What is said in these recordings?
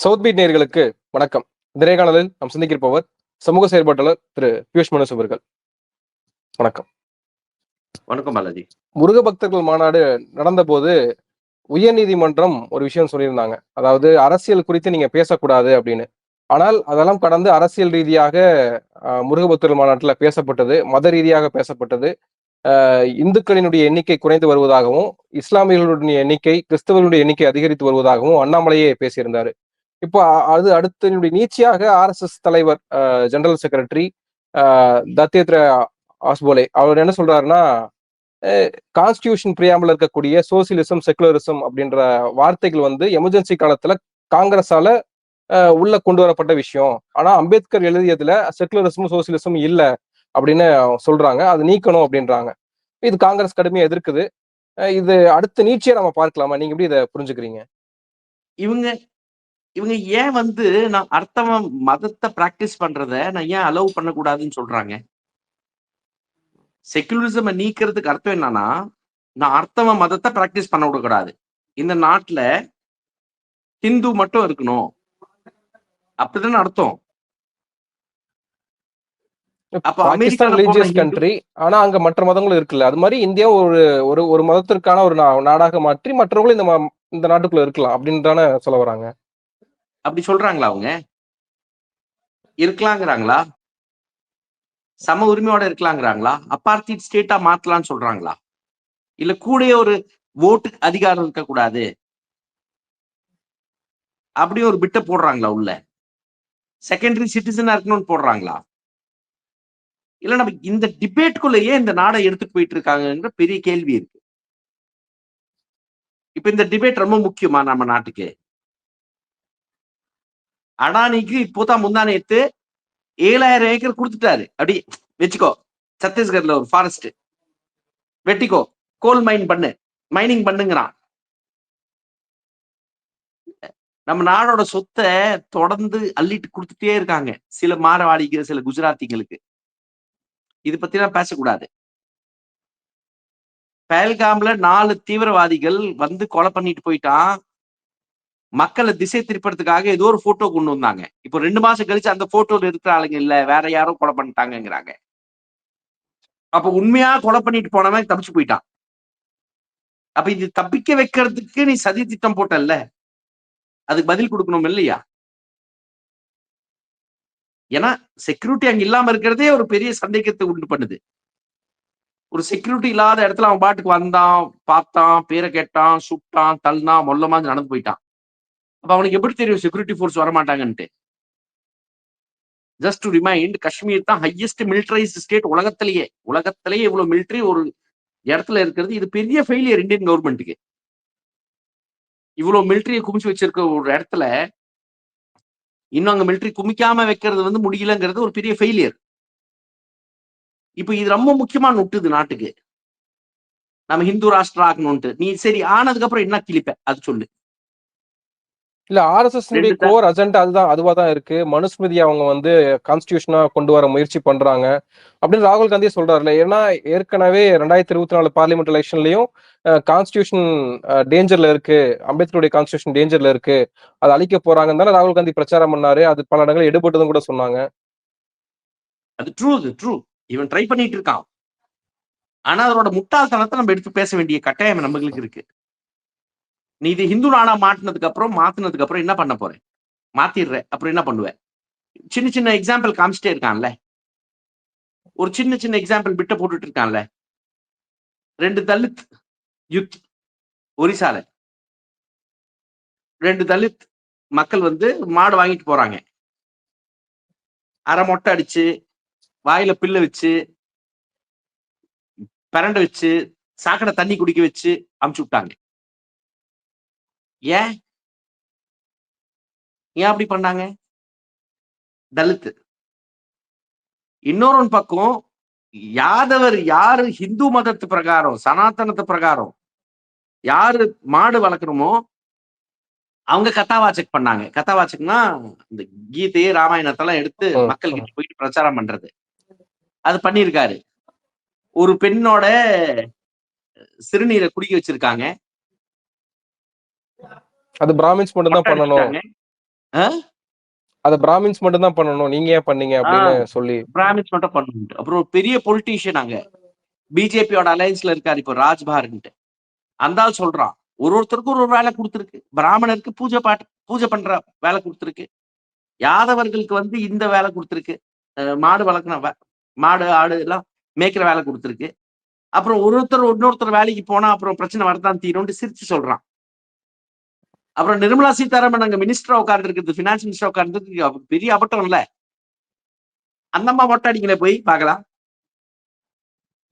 South beat நேயர்களுக்கு வணக்கம். இந்த நேர்காணலில் நாம் சந்திக்கிருப்பவர் சமூக செயற்பாட்டாளர் திரு பியூஷ் மனோஸ் அவர்கள். வணக்கம். வணக்கம் பாலாஜி. முருக பக்தர்கள் மாநாடு நடந்தபோது உயர்நீதிமன்றம் ஒரு விஷயம் சொல்லியிருந்தாங்க. அதாவது அரசியல் குறித்து நீங்க பேசக்கூடாது அப்படின்னு. ஆனால் அதெல்லாம் கடந்து அரசியல் ரீதியாக முருக பக்தர்கள் மாநாட்டுல பேசப்பட்டது மத ரீதியாக பேசப்பட்டது. இந்துக்களினுடைய எண்ணிக்கை குறைந்து வருவதாகவும் இஸ்லாமியர்களுடைய எண்ணிக்கை கிறிஸ்தவர்களுடைய எண்ணிக்கை அதிகரித்து வருவதாகவும் அண்ணாமலையே பேசியிருந்தாரு. இப்போ அ- அது அடுத்த நீச்சியாக ஆர்எஸ்எஸ் தலைவர் ஜெனரல் செக்ரட்டரி தத்தேத்ர ஆஸ்போலே. அவர் என்ன சொல்றாருன்னா கான்ஸ்டியூஷன் பிரியாமல் இருக்கக்கூடிய சோசியலிசம் செகுலரிசம் அப்படின்ற வார்த்தைகள் வந்து எமர்ஜென்சி காலத்துல காங்கிரஸால அஹ், உள்ள கொண்டு வரப்பட்ட விஷயம். ஆனா அம்பேத்கர் எழுதியதுல செகுலரிசமும் சோசியலிசமும் இல்ல அப்படின்னு சொல்றாங்க. அது நீக்கணும் அப்படின்றாங்க. இது காங்கிரஸ் கடுமையா எதிர்க்குது. இது அடுத்த நீச்சியை நம்ம பார்க்கலாமா? நீங்க எப்படி இதை புரிஞ்சுக்கிறீங்க? இவங்க இவங்க ஏன் வந்து நான் அர்த்தம மதத்தை பிராக்டிஸ் பண்றத நான் ஏன் அலோவ் பண்ணக்கூடாதுன்னு சொல்றாங்க? செக்குலரிசம் நீக்கிறதுக்கு அர்த்தம் என்னன்னா நான் அர்த்தம மதத்தை பிராக்டிஸ் பண்ண விடக்கூடாது. இந்த நாட்டுல ஹிந்து மட்டும் இருக்கணும். அப்படிதானே அர்த்தம். அப்ப ரிலீஜியஸ் கண்ட்ரி ஆனா அங்க மற்ற மதங்களும் இருக்குல்ல. அது மாதிரி இந்தியா ஒரு ஒரு ஒரு மதத்திற்கான ஒரு நாடாக மாற்றி மற்றவங்களும் இந்த இந்த நாட்டுக்குள்ள இருக்கலாம் அப்படின்னு தானே சொல்ல வராங்க. அப்படி சொல்றாங்களா அவங்க? இருக்கலாங்கிறாங்களா? சம உரிமையோட இருக்கலாங்கிறாங்களா? அப்பார்த்திட் ஸ்டேட்டா மாத்தலாம்னு சொல்றாங்களா? இல்ல கூட ஒரு ஓட்டு அதிகாரம் இருக்கக்கூடாது? அப்படி ஒரு பிட்ட போடுறாங்களா உள்ள? செகண்டரி சிட்டிசனா இருக்கணும்னு போடுறாங்களா? இல்ல நம்ம இந்த டிபேட்குள்ளேயே இந்த நாடை எடுத்துட்டு போயிட்டு இருக்காங்கன்ற பெரிய கேள்வி இருக்கு. இப்ப இந்த டிபேட் ரொம்ப முக்கியமா நம்ம நாட்டுக்கு? அடானிக்கு இப்போதான் முந்தா நேத்து ஏழாயிரம் ஏக்கர் கொடுத்துட்டாரு. அப்படி வச்சுக்கோ. சத்தீஸ்கர்ல ஒரு ஃபாரஸ்ட் வெட்டிக்கோ. கோல் மைன் பண்ணு. மைனிங் பண்ணுங்கிறான். நம்ம நாடோட சொத்தை தொடர்ந்து அள்ளிட்டு கொடுத்துட்டே இருக்காங்க. சில மாரவாடிக்கு சில குஜராத்திங்களுக்கு இது பத்திலாம் பேசக்கூடாது. பேல்காம்ல நாலு தீவிரவாதிகள் வந்து கொலை பண்ணிட்டு போயிட்டான். மக்களை திசை திருப்பறதுக்காக ஏதோ ஒரு போட்டோ கொண்டு வந்தாங்க. இப்போ ரெண்டு மாசம் கழிச்சு அந்த போட்டோல இருக்கிற ஆளுங்க இல்ல வேற யாரோ கொலை பண்ணிட்டாங்கங்கிறாங்க. அப்ப உண்மையா கொலை பண்ணிட்டு போனவன் தப்பிச்சு போயிட்டான். அப்ப இது தப்பிக்க வைக்கிறதுக்கு நீ சதி திட்டம் போட்டல்ல? அதுக்கு பதில் கொடுக்கணும் இல்லையா? ஏன்னா செக்யூரிட்டி அங்க இல்லாம இருக்கிறதே ஒரு பெரிய சந்தேகத்தை உண்டு பண்ணுது. ஒரு செக்யூரிட்டி இல்லாத இடத்துல அவன் பாட்டுக்கு வந்தான் பார்த்தான் பேரை கேட்டான் சுட்டான் தள்ளினான் மொல்லமா நடந்து போயிட்டான். அப்ப அவனுக்கு எப்படி தெரியும் செக்யூரிட்டி ஃபோர்ஸ் வரமாட்டாங்கன்ட்டு? ஜஸ்ட் டு ரிமைண்ட் காஷ்மீர் தான் ஹையஸ்ட் மிலிட்டரைஸ்ட் ஸ்டேட் உலகத்திலேயே. உலகத்திலேயே இவ்வளவு மிலிட்டரி ஒரு இடத்துல இருக்கிறது. இது பெரிய ஃபெயிலியர் இந்தியன் கவர்மெண்ட்டுக்கு இவ்வளவு மிலிட்டரியை குமிச்சு வச்சிருக்க ஒரு இடத்துல இன்னும் அங்க மிலிட்டரி குமிக்காம வைக்கிறது வந்து முடியலங்கிறது ஒரு பெரிய ஃபெயிலியர் இப்போ இது ரொம்ப முக்கியமா நொட்டுது நாட்டுக்கு. நம்ம ஹிந்து ராஷ்டிரா ஆகணும்ட்டு நீ சரி ஆனதுக்கு அப்புறம் என்ன கிழிப்ப? அது சொல்லு. இல்ல ஆர்எஸ்எஸ் கோர் அஜெண்டா அதுதான் அதுவா தான் இருக்கு. மனுஸ்மிருதி அவங்க வந்து கான்ஸ்டியூஷனா கொண்டு வர முயற்சி பண்றாங்க. அப்படின்னு ராகுல் காந்தியே சொல்றாருல ஏன்னா ஏற்கனவே ரெண்டாயிரத்தி இருபத்தி நாலு பார்லிமெண்ட் எலெக்ஷன்லயும் கான்ஸ்டியூஷன் டேஞ்சர்ல இருக்கு. அம்பேத்கருடைய கான்ஸ்டியூஷன் டேஞ்சர்ல இருக்கு. அதை அழிக்க போறாங்கன்னு தானே ராகுல் காந்தி பிரச்சாரம் பண்ணாரு. அது பல இடங்கள் எடுபட்டதும் கூட சொன்னாங்க. அது ட்ரூ அது ட்ரூ இவன் ட்ரை பண்ணிட்டு இருக்கான். ஆனா அதோட முட்டாள்தனத்தை நம்ம எடுத்து பேச வேண்டிய கட்டாயம் நம்மளுக்கு இருக்கு. நீ இது ஹிந்து நாடா மாட்டினதுக்கு அப்புறம் மாத்தினதுக்கு அப்புறம் என்ன பண்ண போற மாத்திடுற அப்புறம் என்ன பண்ணுவ சின்ன சின்ன எக்ஸாம்பிள் காமிச்சிட்டே இருக்கான்ல. ஒரு சின்ன சின்ன எக்ஸாம்பிள் பிட்ட போட்டுட்டு இருக்கான்ல. ரெண்டு தலித் யுத் ஒரிசால. ரெண்டு தலித் மக்கள் வந்து மாடு வாங்கிட்டு போறாங்க. அரை மொட்டை அடிச்சு வாயில பில்ல வச்சு பிரண்டை வச்சு சாக்கடை தண்ணி குடிக்க வச்சு அமுச்சு விட்டாங்க. ஏன்? ஏன் அப்படி பண்ணாங்க? தலித் இன்னொரு பக்கம் யாதவர் யாரு ஹிந்து மதத்து பிரகாரம் சனாதனத்து பிரகாரம் யாரு மாடு வளர்க்கணுமோ அவங்க கத்தாவாச்சக் பண்ணாங்க. கத்தாவாச்சக்னா இந்த கீதையே ராமாயணத்தெல்லாம் எடுத்து மக்கள். கிட்ட போயிட்டு பிரச்சாரம் பண்றது. அது பண்ணியிருக்காரு. ஒரு பெண்ணோட சிறுநீரை குடிக்க வச்சிருக்காங்க. அது பிராமின்ஸ் மட்டும் தான் பண்ணணும். அத பிராமின்ஸ் மட்டும் தான் பண்ணணும். நீங்க ஏன் பண்ணீங்க அப்படின்னு சொல்லி. பிராமின்ஸ் மட்டும் பண்ணணும். அப்புறம் பெரிய பொலிட்டீஷியன் அங்க. பிஜேபியோட அலையன்ஸ்ல இருக்காரு இப்போ ராஜ்பார்ன்ட்டு அந்த ஆள் சொல்றான். ஒரு ஒருத்தருக்கும் ஒரு ஒரு வேலை கொடுத்துருக்கு. பிராமணருக்கு பூஜை பாட்டு பூஜை பண்ற வேலை கொடுத்துருக்கு. யாதவர்களுக்கு வந்து இந்த வேலை கொடுத்துருக்கு. மாடு வளர்க்கிற வே- மாடு ஆடு எல்லாம் மேய்க்கிற வேலை கொடுத்துருக்கு. அப்புறம் ஒரு ஒருத்தர் இன்னொருத்தர் வேலைக்கு போனா அப்புறம் பிரச்சனை வரதான் தீரும்னு சிரிச்சு சொல்றான். அப்புறம் நிர்மலா சீதாராமன் அங்க மினிஸ்டரா உட்கார்ந்து இருக்குது பினான்ஸ் மினிஸ்டரா உட்கார்ந்து பெரிய அபட்டம் இல்ல. அந்த அம்மா மொட்டை அடிக்கல போய் பார்க்கலாம்.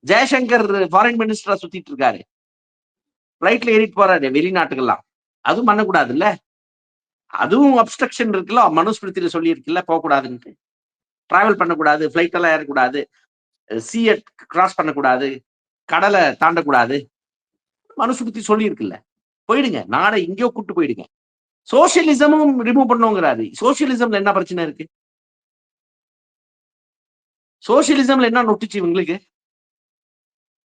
ஜெயசங்கர் ஃபாரின் மினிஸ்டரா சுத்திட்டு இருக்காரு. ஃப்ளைட்ல ஏறிட்டு போறாரு வெளிநாட்டுக்கெல்லாம். அதுவும் பண்ணக்கூடாது இல்ல அதுவும் அப்ஸ்ட்ரக்ஷன் இருக்குல்ல? மனுஸ்மிருத்தியில சொல்லி இருக்குல்ல போகக்கூடாதுன்ட்டு. டிராவல் பண்ணக்கூடாது ஃபிளைட் எல்லாம் ஏறக்கூடாது சீய கிராஸ் பண்ணக்கூடாது கடலை தாண்டக்கூடாது. மனுஸ்மிருதி சொல்லி இருக்குல்ல போயிடுங்க. நாடை எங்கேயோ கூட்டு போயிடுங்க. சோசியலிசமும் ரிமூவ் பண்ணுங்கிறாரு சோசியலிசம்ல என்ன பிரச்சனை இருக்கு? சோசியலிசம்ல என்ன நொட்டுச்சு இவங்களுக்கு?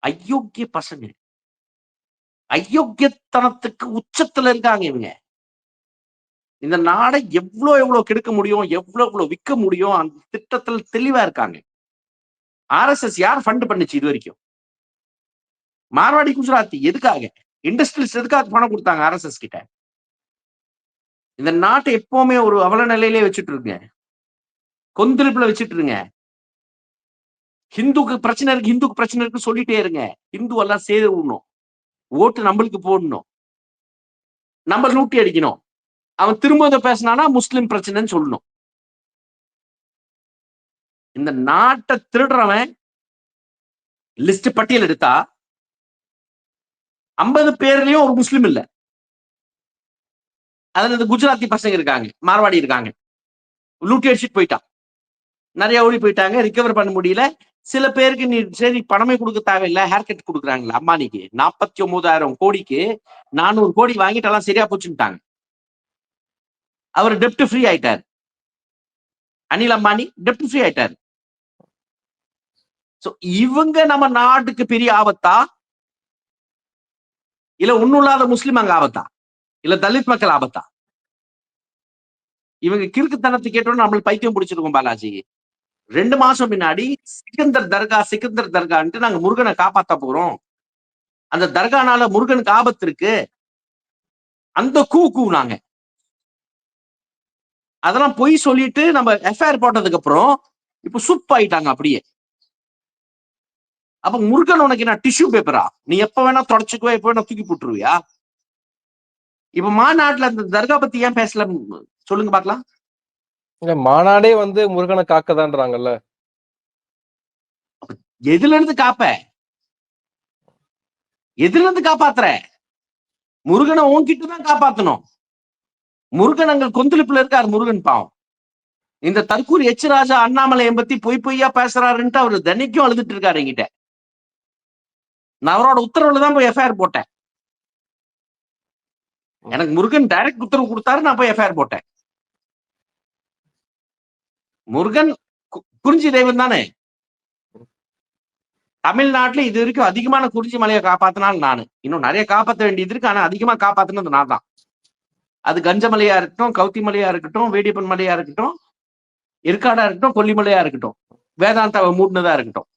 அயோக்கிய பசங்க. அயோக்கியத்தனத்துக்கு உச்சத்துல இருக்காங்க இவங்க. இந்த நாடை எவ்வளோ எவ்வளோ கெடுக்க முடியும்? எவ்வளவு எவ்வளவு விற்க முடியும்? அந்த திட்டத்துல தெளிவா இருக்காங்க. ஆர்எஸ்எஸ் யார் ஃபண்ட் பண்ணுச்சு இது வரைக்கும்? மார்வாடி குஜராத்தி. எதுக்காக? இண்டஸ்ட்ரியல்ஸ் எதுக்காக பணம் கொடுத்தாங்க ஆர்எஸ்எஸ் கிட்ட? இந்த நாட்டை எப்பவுமே ஒரு அவல நிலையிலே வச்சுட்டு இருங்க. கொந்தளிப்புல வச்சுட்டு இருங்க. ஹிந்துக்கு பிரச்சனை இருக்கு ஹிந்துக்கு பிரச்சனை இருக்கு சொல்லிட்டே இருங்க. ஹிந்து எல்லாம் சேர விடணும் ஓட்டு நம்மளுக்கு போடணும். நம்ம லூட்டி அடிக்கணும். அவன் திரும்ப பேசினானா முஸ்லிம் பிரச்சனைன்னு சொல்லணும். இந்த நாட்டை திருடுறவன் லிஸ்ட் பட்டியல் எடுத்தா ஐம்பது பேர்லயும் ஒரு முஸ்லிம் இல்ல. அதுல இந்த குஜராத்தி பசங்க இருக்காங்க மார்வாடி இருக்காங்க. லூட்டி அடிச்சுட்டு போயிட்டான். நிறைய ஓடி போயிட்டாங்க ரிகவர் பண்ண முடியல. சில பேருக்கு நீ சரி பணமே கொடுக்க தேவையில்லை ஹேர் கட் கொடுக்குறாங்களே அம்மானிக்கு. நாற்பத்தி ஒன்பதாயிரம் கோடிக்கு நானூறு கோடி வாங்கிட்டு எல்லாம் சரியா போச்சுட்டாங்க அவர் டெப்ட் ஃப்ரீ ஆயிட்டார். அனில் அம்பானி டெப்ட் ஃப்ரீ ஆயிட்டார். சோ இவங்க நம்ம நாட்டுக்கு பெரிய ஆபத்தா? இல்ல ஒண்ணும் இல்லாத முஸ்லிம் அங்க ஆபத்தா? இல்ல தலித் மக்கள் ஆபத்தா? இவங்க கிறுக்குத்தனத்தை கேட்டோன்னு நம்மளுக்கு பைத்தியம் பிடிச்சிருக்கோம் பாலாஜி. ரெண்டு மாசம் முன்னாடி சிக்கந்தர் தர்கா சிக்கந்தர் தர்கான்ட்டு நாங்க முருகனை காப்பாத்த போறோம். அந்த தர்கானால முருகனுக்கு ஆபத்து இருக்கு. அந்த கூ கூனாங்க அதெல்லாம் பொய் சொல்லிட்டு நம்ம எஃப்ஐஆர் போட்டதுக்கு அப்புறம் இப்ப சுப் ஆயிட்டாங்க அப்படியே. அப்ப முருகன் உனக்கு என்ன டிஷ்யூ பேப்பரா நீ எப்ப வேணா தொடச்சுக்குவா எப்ப வேணா தூக்கி போட்டுருவியா? இப்ப மாநாட்டுல அந்த தர்கா பத்தி ஏன் பேசல? சொல்லுங்க பாக்கலாம் மாநாடே வந்து முருகனை காக்கதான்றாங்கல்ல. எதுல இருந்து காப்ப? எதுல இருந்து காப்பாத்துற? முருகனை உன்கிட்ட தான் காப்பாத்தணும். முருகன் அங்க கொந்தளிப்புல இருக்காரு முருகன் பாவம். இந்த தற்கூர் எச் ராஜா அண்ணாமலையை பத்தி பொய் பொய்யா பேசுறாருன்ட்டு அவரு தினைக்கும் அழுதுட்டு இருக்காரு என்கிட்ட. நான் அவரோட உத்தரவுல தான் போய் எஃப்ஐஆர் போட்டேன். எனக்கு முருகன் டைரக்ட் உத்தரவு கொடுத்தாரு நான் போய் எஃப்ஐஆர் போட்டேன். முருகன் குறிஞ்சி தெய்வம் தானே? தமிழ்நாட்டுல இது வரைக்கும் அதிகமான குறிஞ்சி மலையை காப்பாத்தினால் நானு. இன்னும் நிறைய காப்பாற்ற வேண்டியது இருக்கு ஆனா அதிகமா காப்பாத்தினது நான் தான். அது கஞ்ச மலையா இருக்கட்டும் கவுத்தி மலையா இருக்கட்டும் வேடியப்பன் மலையா இருக்கட்டும் ஏற்காடா இருக்கட்டும் கொல்லிமலையா இருக்கட்டும் வேதாந்தாவை மூடினதா இருக்கட்டும்.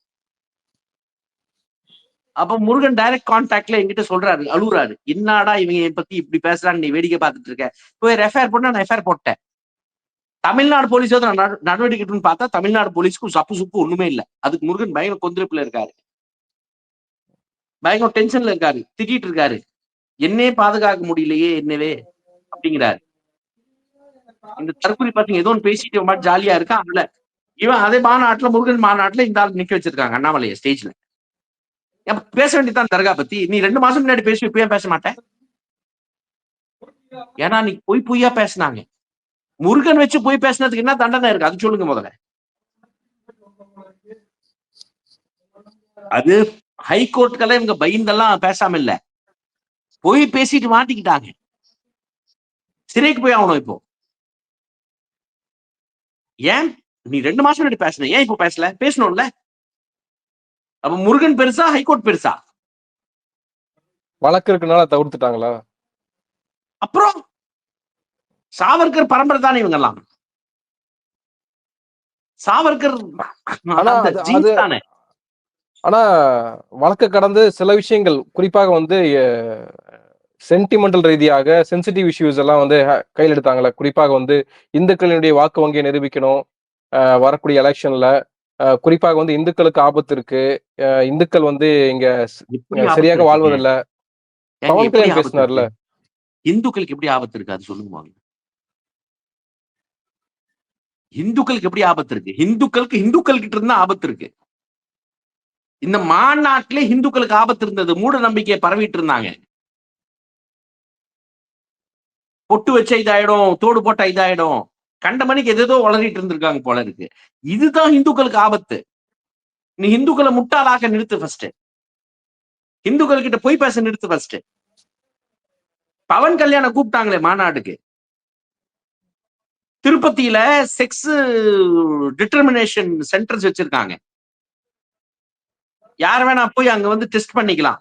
அப்ப முருகன் டைரக்ட் கான்டாக்ட்ல எங்கிட்ட சொல்றாரு அழுகுறாரு. என்னடா இவங்க என் பத்தி இப்படி பேசுறாங்க நீ வேடிக்கை பார்த்துட்டு இருக்க? போய் ரெஃபேர் போட்டா நான் ரெஃபேர் போட்டேன். தமிழ்நாடு போலீஸ் வந்து நான் நடவடிக்கை பார்த்தா தமிழ்நாடு போலீஸ்க்கும் சப்பு சுப்பு ஒண்ணுமே இல்ல. அதுக்கு முருகன் பயங்கர கொந்தளிப்புல இருக்காரு. பயங்கர டென்ஷன்ல இருக்காரு. திட்டிட்டு இருக்காரு. என்னே பாதுகாக்க முடியலையே என்னவே? அப்படிங்கிறாரு. இந்த தற்கொலை பாத்தீங்க ஏதோ ஒன்று பேசிட்டு மாதிரி ஜாலியா இருக்கான். அதுல இவன் அதே மாநாட்டுல முருகன் மாநாட்டுல இந்த ஆள் நிக்க வச்சிருக்காங்க அண்ணாமலைய ஸ்டேஜ்ல பேச வேண்டியதான் தர்கா பத்தி. நீ ரெண்டு மாசம் முன்னாடி பேசி இப்ப பேச மாட்டேன். ஏன்னா நீ பொய் பொய்யா பேசினாங்க. முருகன் வச்சு பொய் பேசினதுக்கு என்ன தண்டனை இருக்கு? அது சொல்லுங்க முதல்ல. அது ஹைகோர்ட்டுக்கெல்லாம் இவங்க பயந்தெல்லாம் பேசாம இல்ல. போய் பேசிட்டு மாட்டிக்கிட்டாங்க. சிறைக்கு போய் ஆகணும் இப்போ. ஏன்? நீ ரெண்டு மாசம் முன்னாடி பேசின. ஏன் இப்போ பேசல? பேசணும்ல. அப்ப முருகன் பெருசா ஹைகோர்ட் பெருசா? வழக்கு இருக்கனால தவிர்த்துட்டாங்களா? அப்புறம் சாவர்கர் பரம்பரை தானே இவங்கெல்லாம்? சாவர்கர் தானே? ஆனா வழக்கு கடந்து சில விஷயங்கள் குறிப்பாக வந்து சென்டிமெண்டல் ரீதியாக சென்சிட்டிவ் இஷ்யூஸ் எல்லாம் வந்து கையில் எடுத்தாங்கல்ல குறிப்பாக வந்து இந்துக்களினுடைய வாக்கு வங்கியை நிரூபிக்கணும். வரக்கூடிய எலெக்ஷன்ல குறிப்பாக வந்து இந்துக்களுக்கு ஆபத்து இருக்கு. இந்துக்கள் வந்து இங்க சரியாக? வாழ்வதில்ல. பவன் கல்யாண் பேசினார்ல? இந்துக்களுக்கு எப்படி ஆபத்து இருக்கு? அது சொல்லுங்க. இந்துக்களுக்கு எப்படி ஆபத்து இருக்கு? இந்துக்களுக்கு இந்துக்கள் கிட்ட இருந்தா ஆபத்து இருக்கு. இந்த மாநாட்டிலே இந்துக்களுக்கு ஆபத்து இருந்தது. மூட நம்பிக்கையை பரவிட்டு இருந்தாங்க. பொட்டு வச்ச இதாயிடும் தோடு போட்ட இதாயிடும். கண்ட மணிக்கு எதேதோ வளரிட்டு இருந்திருக்காங்க போல இருக்கு. இதுதான் இந்துக்களுக்கு ஆபத்து. நீ இந்துக்களை முட்டாளாக நிறுத்து ஃபர்ஸ்ட் இந்துக்கள் கிட்ட போய் பேச நிறுத்து ஃபர்ஸ்ட் பவன் கல்யாணம் கூப்பிட்டாங்களே மாநாடுக்கு. திருப்பதியில செக்ஸ் டிட்டர்மினேஷன் சென்டர்ஸ் வச்சிருக்காங்க. யார் வேணா போய் அங்க வந்து டெஸ்ட் பண்ணிக்கலாம்.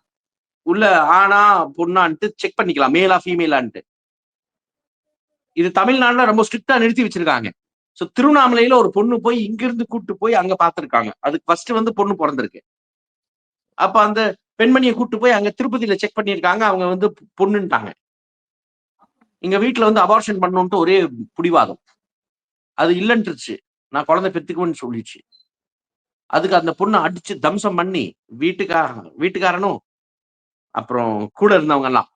உள்ள ஆனா பொண்ணான்ட்டு செக் பண்ணிக்கலாம். மேலா ஃபீமேலான்ட்டு இது தமிழ்நாடுல ரொம்ப ஸ்ட்ரிக்டா நிறுத்தி வச்சிருக்காங்க. ஸோ திருவண்ணாமலையில ஒரு பொண்ணு போய் இங்கிருந்து கூட்டு போய் அங்க பார்த்துருக்காங்க அதுக்கு ஃபர்ஸ்ட் வந்து பொண்ணு பிறந்திருக்கு. அப்ப அந்த பெண்மணியை கூட்டு போய் அங்க திருப்பதியில செக் பண்ணியிருக்காங்க. அவங்க வந்து பொண்ணுன்ட்டாங்க. எங்க வீட்டுல வந்து அபார்ஷன் பண்ணணும்ட்டு ஒரே புடிவாதம். அது இல்லைன்ட்டுருச்சு நான் குழந்தை பெத்துக்குவேன்னு சொல்லிச்சு. அதுக்கு அந்த பொண்ணை அடிச்சு தம்சம் பண்ணி வீட்டுக்கா வீட்டுக்காரனும் அப்புறம் கூட இருந்தவங்க எல்லாம்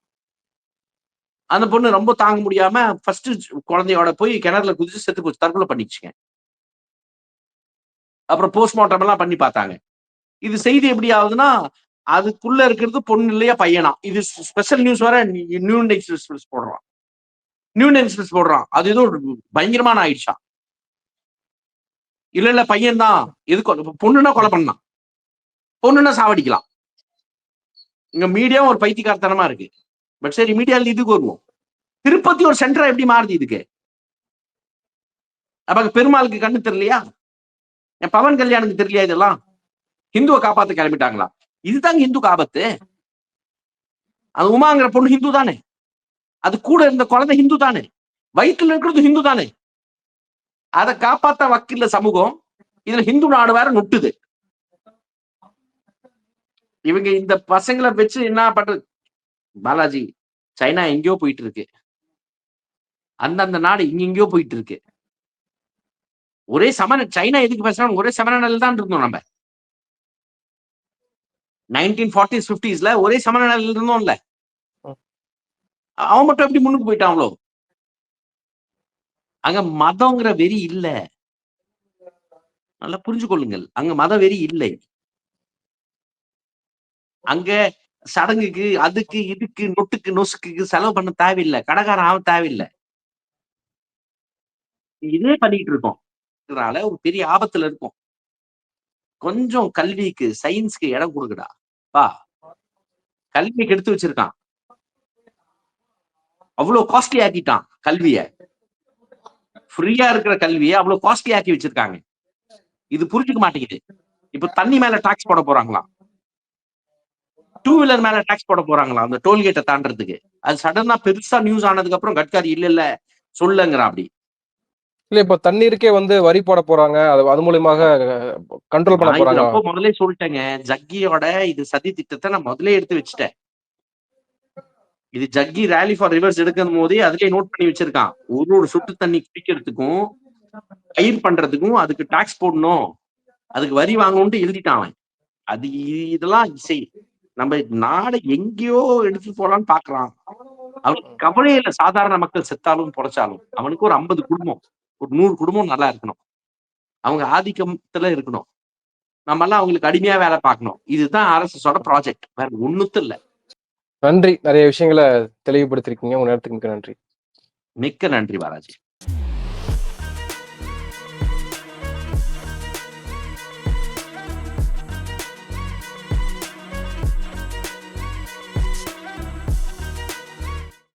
அந்த பொண்ணு ரொம்ப தாங்க முடியாம ஃபர்ஸ்ட் குழந்தையோட போய் கிணறுல குதிச்சு செத்து போச்சு. தற்கொலை பண்ணிச்சுங்க அப்புறம் போஸ்ட்மார்ட்டம் எல்லாம் பண்ணி பார்த்தாங்க. இது செய்தி எப்படி ஆகுதுன்னா அதுக்குள்ள இருக்கிறது பொண்ணு இல்லையா பையனா? இது ஸ்பெஷல் நியூஸ் வர நியூ எக்ஸ்பிரஸ் போடுறான். நியூ எக்ஸ்பிரஸ் போடுறான். அது ஏதோ பயங்கரமான ஆயிடுச்சா இல்ல இல்ல பையன் தான் எது பொண்ணுன்னா கொலை பண்ணலாம். பொண்ணுன்னா சாவடிக்கலாம். இங்க மீடியாவும் ஒரு பைத்தியக்காரத்தனமா இருக்கு. பட் சரி மீடியால இதுக்கு வருவோம் திருப்பதி ஒரு சென்டரா எப்படி மாறுது இதுக்கு? அப்ப பெருமாளுக்கு கண்ணு தெரியலையா? என் பவன் கல்யாணுக்கு தெரியலையா இதெல்லாம்? ஹிந்துவை காப்பாத்த கிளம்பிட்டாங்களா? இதுதாங்க ஹிந்து ஆபத்து அது உமாங்கிற பொண்ணு ஹிந்து தானே. அது கூட இருந்த குழந்தை ஹிந்து தானே. வயிற்றுல இருக்கிறது ஹிந்து தானே. அதை காப்பாத்த வக்கில்ல சமூகம் இதுல ஹிந்து நாடு வேற நொட்டுது. இவங்க இந்த பசங்களை வச்சு என்ன பண்றது? பாலாஜி சைனா எங்கேயோ போயிட்டு இருக்கு அந்தந்த நாடு இங்க எங்கேயோ போயிட்டு இருக்கு ஒரே சமன சைனா எதுக்கு பேசுறாங்க? ஒரே சமநிலையில் தான் இருந்தோம் நம்ம. நைன்டீன் ஃபார்ட்டிஸ் பிப்டிஸ்ல ஒரே சமநிலையில் இருந்தோம்ல. அவன் மட்டும் எப்படி முன்னுக்கு போயிட்டான் அவ்வளோ அங்க மதங்கிற வெறி இல்ல. நல்லா புரிஞ்சு கொள்ளுங்கள் அங்க மத வெறி இல்லை. அங்க சடங்குக்கு அதுக்கு இதுக்கு நொட்டுக்கு நொசுக்கு செலவு பண்ண தேவையில்லை. கடைக்காரன் ஆக தேவையில்லை. இதே பண்ணிட்டு இருக்கோம். இதனால ஒரு பெரிய ஆபத்துல இருக்கும். கொஞ்சம் கல்விக்கு சயின்ஸ்க்கு இடம் கொடுக்குடா பா கல்விக்கு எடுத்து வச்சிருக்கான். அவ்வளவு காஸ்ட்லி ஆக்கிட்டான் கல்விய. ஃப்ரீயா இருக்கிற கல்வியை அவ்வளவு காஸ்ட்லி ஆக்கி வச்சிருக்காங்க. இது புரிஞ்சுக்க மாட்டேங்குது. இப்ப தண்ணி மேல டாக்ஸ் போட போறாங்களாம். டூ வீலர் மேல டாக்ஸ் போட போறாங்களாம் அந்த டோல்கேட்டை தாண்டறதுக்கு. அது சடனா பெருசா நியூஸ் ஆனதுக்கு அப்புறம் கட்காரி இல்ல இல்ல சொல்லுங்கிறான் அப்படி. இல்ல இப்ப தண்ணீருக்கே வந்து வரி போட போறாங்க. அது அது மூலியமாக கண்ட்ரோல் பண்ண போறாங்க ரொம்ப முதல்ல சொல்லிட்டேங்க. ஜக்கியோட இது சதி திட்டத்தை நான் முதல்ல எடுத்து வச்சுட்டேன். இது ஜக்கி ரேலி ஃபார் ரிவர்ஸ் எடுக்கும் போதே அதுலயே நோட் பண்ணி வச்சிருக்கான். ஒரு ஒரு சொட்டு தண்ணி குடிக்கிறதுக்கும் பயிர் பண்றதுக்கும் அதுக்கு டாக்ஸ் போடணும். அதுக்கு வரி வாங்கணும்னு எழுதிட்டான் அது இதெல்லாம் இசை. நம்ம நாடை எங்கேயோ எடுத்துட்டு போலான்னு பாக்குறான். அவனுக்கு கவலையே இல்லை. சாதாரண மக்கள் செத்தாலும் பொழைச்சாலும் அவனுக்கு ஒரு ஐம்பது குடும்பம். ஒரு நூறு குடும்பம் நல்லா இருக்கணும். அவங்க ஆதிக்கத்துல இருக்கணும். நம்ம எல்லாம் அவங்களுக்கு அடிமையா வேலை பார்க்கணும். இதுதான் ஆர்எஸ்எஸோட ப்ராஜெக்ட் வேற ஒண்ணுத்து இல்ல. நன்றி. நிறைய விஷயங்களை தெளிவுபடுத்திருக்கீங்க. உங்க நேரத்துக்கு மிக்க நன்றி. மிக்க நன்றி பாலாஜி.